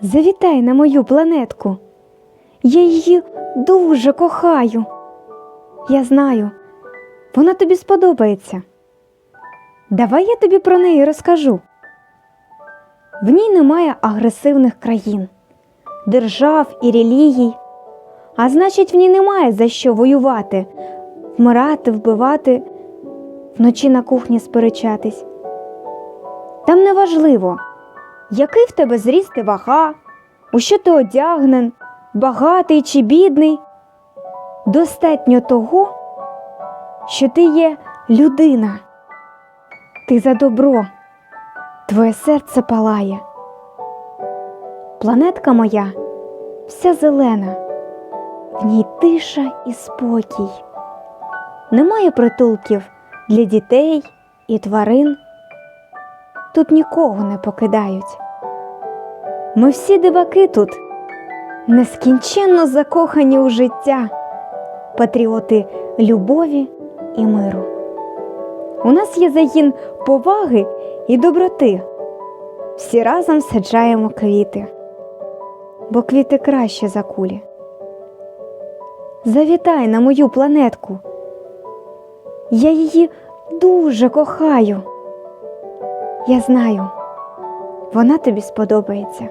Завітай на мою планетку. Я її дуже кохаю. Я знаю, вона тобі сподобається. Давай я тобі про неї розкажу. В ній немає агресивних країн, держав і релігій, а значить, в ній немає за що воювати, вмирати, вбивати, вночі на кухні сперечатись. Там не важливо, який в тебе зріст і вага, у що ти одягнен, багатий чи бідний. Достатньо того, що ти є людина, ти за добро, твоє серце палає. Планетка моя вся зелена, в ній тиша і спокій. Немає притулків для дітей і тварин. Тут нікого не покидають. Ми всі диваки тут, нескінченно закохані у життя, патріоти любові і миру. У нас є загін поваги і доброти. Всі разом саджаємо квіти, бо квіти краще за кулі. Завітай на мою планетку. Я її дуже кохаю. Я знаю, вона тобі сподобається.